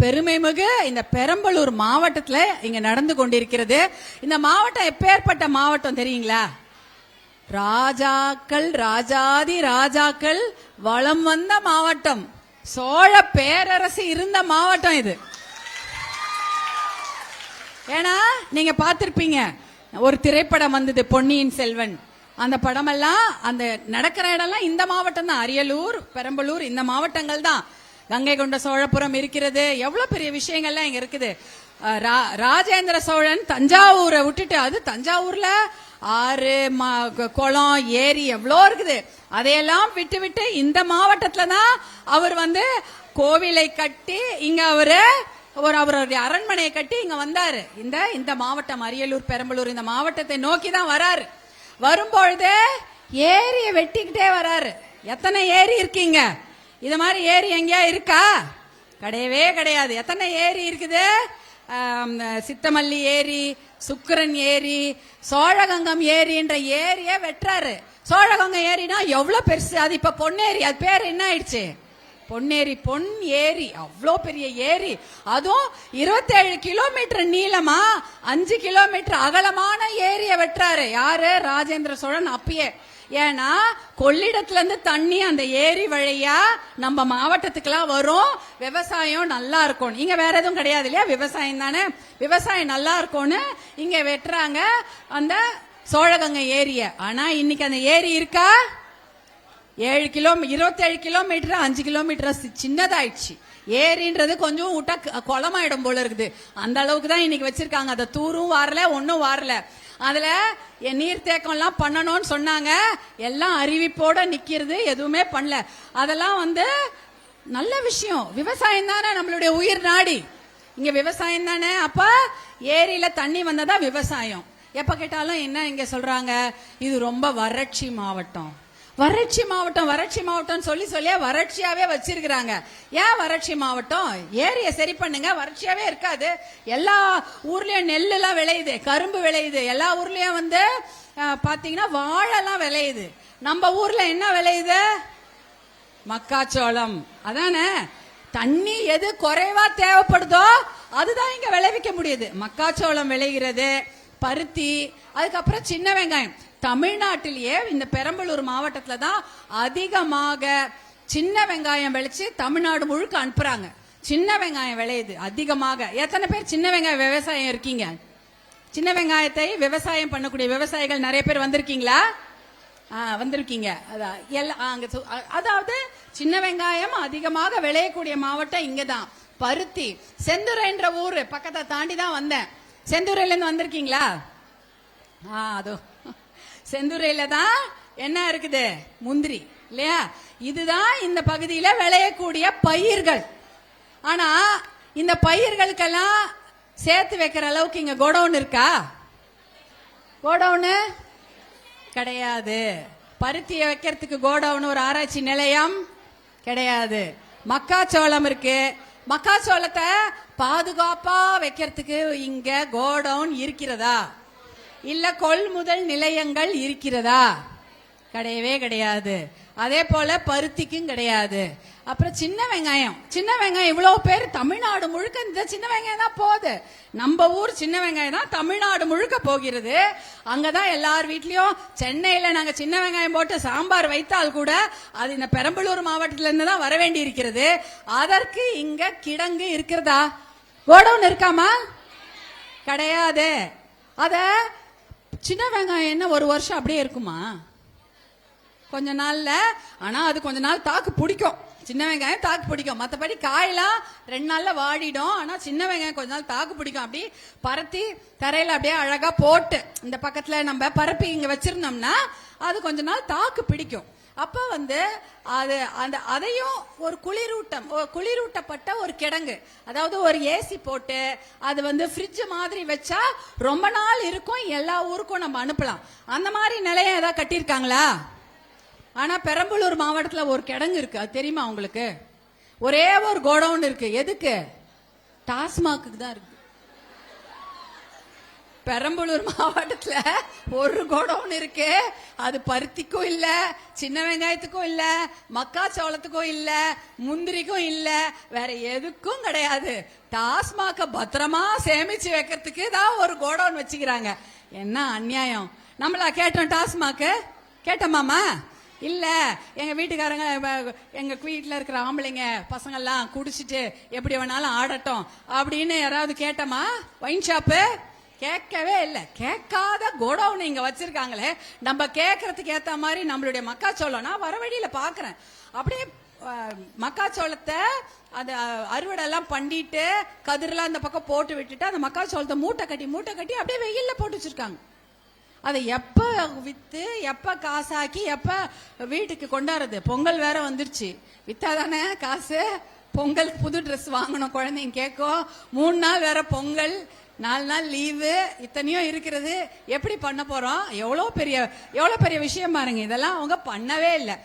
பெருமை மிகு இந்த பெரம்பலூர் மாவட்டத்துல இங்க நடந்து கொண்டிருக்கிறது. இந்த மாவட்டம் எப்பேற்பட்ட மாவட்டம் தெரியுங்களா? ராஜாக்கள் ராஜாதி ராஜாக்கள் வளம் வந்த மாவட்டம். சோழ பேரரசு இருந்த மாவட்டம் இது. ஏன்னா நீங்க பார்த்திருப்பீங்க ஒரு திரைப்படம் வந்தது பொன்னியின் செல்வன். அந்த படமெல்லாம் அந்த நடக்கிற இடம்லாம் இந்த மாவட்டம் தான் அரியலூர் பெரம்பலூர் இந்த மாவட்டங்கள் தான் கங்கை கொண்ட சோழபுரம் இருக்கிறது. எவ்வளவு பெரிய விஷயங்கள்லாம் இங்க இருக்குது. ரா- ராஜேந்திர சோழன் தஞ்சாவூரை விட்டுட்டு அது தஞ்சாவூர்ல ஆறு குளம் ஏரி எவ்வளோ இருக்குது. அதையெல்லாம் விட்டு விட்டு இந்த மாவட்டத்துல தான் அவர் வந்து கோவிலை கட்டி இங்க அவரு ஒரு அவருடைய அரண்மனையை கட்டி இங்க வந்தாரு. இந்த இந்த மாவட்டம் அரியலூர் பெரம்பலூர் இந்த மாவட்டத்தை நோக்கி தான் வராரு. வரும்பொழுது ஏரியை வெட்டிக்கிட்டே வராரு. எத்தனை ஏரி இருக்கீங்க இது மாதிரி ஏரி எங்கேயா இருக்கா? கிடையவே கிடையாது. எத்தனை ஏரி இருக்குது? சித்தமல்லி ஏரி சுக்கிரன் ஏரி சோழகங்கம் ஏரின்ற ஏரியே வெட்டுறாரு. சோழகங்கம் ஏரினா எவ்வளவு பெருசு? அது இப்ப பொன்னேரி அது பேர் என்ன ஆயிடுச்சு? பொன்னேரி பொன் ஏரி. அவ்வளோ பெரிய ஏரி. அதுவும் இருபத்தேழு கிலோமீட்டர் நீளமா அஞ்சு கிலோமீட்டர் அகலமான ஏரியை வெட்டுறாரு. யாரு? ராஜேந்திர சோழன் அப்பயே. ஏன்னா கொள்ளிடத்துல இருந்து தண்ணி அந்த ஏரி வழியா நம்ம மாவட்டத்துக்கெல்லாம் வரும். விவசாயம் நல்லா இருக்கும். இங்க வேற எதுவும் கிடையாது இல்லையா? விவசாயம் தானே. விவசாயம் நல்லா இருக்கும்னு இங்க வெட்டுறாங்க அந்த சோழகங்க ஏரிய. ஆனா இன்னைக்கு அந்த ஏரி இருக்கா? ஏழு கிலோ இருபத்தேழு கிலோமீட்டர் அஞ்சு கிலோமீட்டர் சின்னதாயிடுச்சு. ஏரின்றது கொஞ்சம் விட்டா க- குளமாயிடும் போல இருக்குது. அந்த அளவுக்கு தான் இன்னைக்கு வச்சிருக்காங்க. அதை தூரும் வரல ஒன்றும் வரல. அதுல என் நீர்த்தேக்கம் எல்லாம் பண்ணணும்னு சொன்னாங்க. எல்லாம் அறிவிப்போட நிக்கிறது எதுவுமே பண்ணல. அதெல்லாம் வந்து நல்ல விஷயம். விவசாயம் தானே நம்மளுடைய உயிர் நாடி. இங்க விவசாயம் தானே. அப்ப ஏரியில தண்ணி வந்ததா விவசாயம். எப்ப கேட்டாலும் என்ன இங்க சொல்றாங்க? இது ரொம்ப வறட்சி மாவட்டம். வறட்சி மாவட்டம் வறட்சி மாவட்டம் சொல்லி சொல்லியே வறட்சியாவே வச்சிருக்கிறாங்க. ஏன் வறட்சி மாவட்டம்? ஏரியை சரி பண்ணுங்க வறட்சியாவே இருக்காது. எல்லா ஊர்லயும் நெல் எல்லாம் விளையுது கரும்பு விளையுது. எல்லா ஊர்லயும் வந்து பாத்தீங்கன்னா வாழைலாம் விளையுது. நம்ம ஊர்ல என்ன விளையுது? மக்காச்சோளம். அதானே? தண்ணி எது குறைவா தேவைப்படுதோ அதுதான் இங்க விளைவிக்க முடியுது. மக்காச்சோளம் விளைகிறது. பருத்தி அதுக்கப்புறம் சின்ன வெங்காயம். தமிழ்நாட்டிலேயே இந்த பெரம்பலூர் மாவட்டத்தில் தான் அதிகமாக சின்ன வெங்காயம் விளைச்சு தமிழ்நாடு முழுக்க அனுப்புறாங்க. சின்ன வெங்காயம் விளையுது அதிகமாக. எத்தனை பேர் சின்ன வெங்காயம் விவசாயம் இருக்கீங்க? சின்ன வெங்காயத்தை விவசாயம் பண்ணக்கூடிய விவசாயிகள் நிறைய பேர் வந்திருக்கீங்களா? வந்திருக்கீங்க. அதான் சு- அதாவது சின்ன வெங்காயம் அதிகமாக விளையக்கூடிய மாவட்டம் இங்கதான். பருத்தி செந்துரைன்ற ஊர் பக்கத்தை தாண்டி தான் வந்தேன். செந்தூரையிலேருந்து வந்திருக்கீங்களா? ஆ அதோ. செந்துரையில தான் என்ன இருக்குது? முந்திரி இல்லையா? இதுதான் இந்த பகுதியில் விளையக்கூடிய பயிர்கள். ஆனால் இந்த பயிர்களுக்கெல்லாம் சேர்த்து வைக்கிற அளவுக்கு இங்கே கோடவுன் இருக்கா? கோடவுனு? கிடையாது. பருத்தியை வைக்கிறதுக்கு கோடவுன் ஒரு ஆராய்ச்சி நிலையம் கிடையாது. மக்காச்சோளம் இருக்குது மக்காச்சோளத்தை பாதுகாப்பா வைக்கிறதுக்கு இங்க கோடவுன் இருக்கிறதா? இல்ல கொள்முதல் நிலையங்கள் இருக்கிறதா? கிடையவே கிடையாது. அதே போல பருத்திக்கும் கிடையாது. அப்புறம் சின்ன வெங்காயம். சின்ன வெங்காயம் இவ்வளவு பேர் தமிழ்நாடு முழுக்க இந்த சின்ன வெங்காயம் தான் போகுது. நம்ம ஊர் சின்ன வெங்காயம் தான் தமிழ்நாடு முழுக்க போகிறது. அங்கதான் எல்லார் வீட்லயும் சென்னையில நாங்க சின்ன வெங்காயம் போட்டு சாம்பார் வைத்தால் கூட அது இந்த பெரம்பலூர் மாவட்டத்துல இருந்து தான் வர வேண்டி இருக்கிறது அதற்கு இங்க கிடங்கு இருக்கிறதா? கோடவுன் இருக்காமா? கிடையாது. அத சின்ன வெங்காயம் என்ன ஒரு வருஷம் அப்படியே இருக்குமா? கொஞ்ச நாள்ல ஆனா அது கொஞ்ச நாள் தாக்கு பிடிக்கும். சின்ன வெங்காயம் தாக்கு பிடிக்கும். மத்தபடி காயெல்லாம் ரெண்டு நாள்ல வாடிடும். ஆனா சின்ன வெங்காயம் கொஞ்ச நாள் தாக்கு பிடிக்கும். அப்படி பரத்தி தரையில அப்படியே அழகா போட்டு இந்த பக்கத்துல நம்ம பரப்பி இங்க வச்சிருந்தோம்னா அது கொஞ்ச நாள் தாக்கு பிடிக்கும். அப்ப வந்து அது அந்த அதையும் ஒரு குளிரூட்டம் குளிரூட்டப்பட்ட ஒரு கிடங்கு. அதாவது ஒரு ஏசி போட்டு அது வந்து ஃப்ரிட்ஜ் மாதிரி வச்சா ரொம்ப நாள் இருக்கும். எல்லா ஊருக்கும் நம்ம அனுப்பலாம். அந்த மாதிரி நிலையம் ஏதாவது கட்டியிருக்காங்களா? ஆனா பெரம்பலூர் மாவட்டத்துல ஒரு கிடங்கு இருக்கு. அது தெரியுமா உங்களுக்கு? ஒரே ஒரு கோடவுன் இருக்கு. எதுக்கு? டாஸ்மாக்கு தான் இருக்கு. பெரம்பலூர் மாவட்டத்துல ஒரு கோடவுன் இருக்கு. அது பருத்திக்கும் இல்ல சின்ன வெங்காயத்துக்கும் இல்ல மக்காச்சோளத்துக்கும் இல்ல முந்திரிக்கும் இல்ல வேற எதுக்கும் கிடையாது. டாஸ்மாக பத்திரமா சேமிச்சு வைக்கிறதுக்கு தான் ஒரு கோடவுன் வச்சுக்கிறாங்க. என்ன அநியாயம்? நம்மளா கேட்டோம் டாஸ்மாக்கு. கேட்டோமாமா இல்ல எங்க வீட்டுக்காரங்க எங்கள் எங்க வீட்டுல இருக்கிற ஆம்பளைங்க பசங்கெல்லாம் குடிச்சிட்டு எப்படி வேணாலும் ஆடட்டும் அப்படின்னு யாராவது கேட்டோமா? வைன் ஷாப்பு கேட்கவே இல்லை. கேட்காத கோடவுன் இங்க வச்சிருக்காங்களே. நம்ம கேட்கறதுக்கு ஏத்த மாதிரி நம்மளுடைய மக்காச்சோளம். நான் வர வழியில பாக்குறேன். அப்படியே மக்காச்சோளத்தை அந்த அறுவடை எல்லாம் பண்ணிட்டு கதிரெல்லாம் அந்த பக்கம் போட்டு விட்டுட்டு அந்த மக்காச்சோளத்தை மூட்டை கட்டி மூட்டை கட்டி அப்படியே வெயில்ல போட்டு வச்சிருக்காங்க. அதை எப்ப வித்து எப்ப காசாக்கி எப்ப வீட்டுக்கு கொண்டாடுறது? பொங்கல் வேற வந்துருச்சு. வித்தாதானே காசு? பொங்கலுக்கு புது ட்ரெஸ் வாங்கணும் குழந்தைங்க கேட்கும் மூணு நாள் வேற பொங்கல் நாலு நாள் லீவு இத்தனையும் இருக்கிறது. எப்படி பண்ண போறோம்? எவ்வளோ பெரிய எவ்வளோ பெரிய விஷயம் பாருங்க. இதெல்லாம் அவங்க பண்ணவே இல்லை.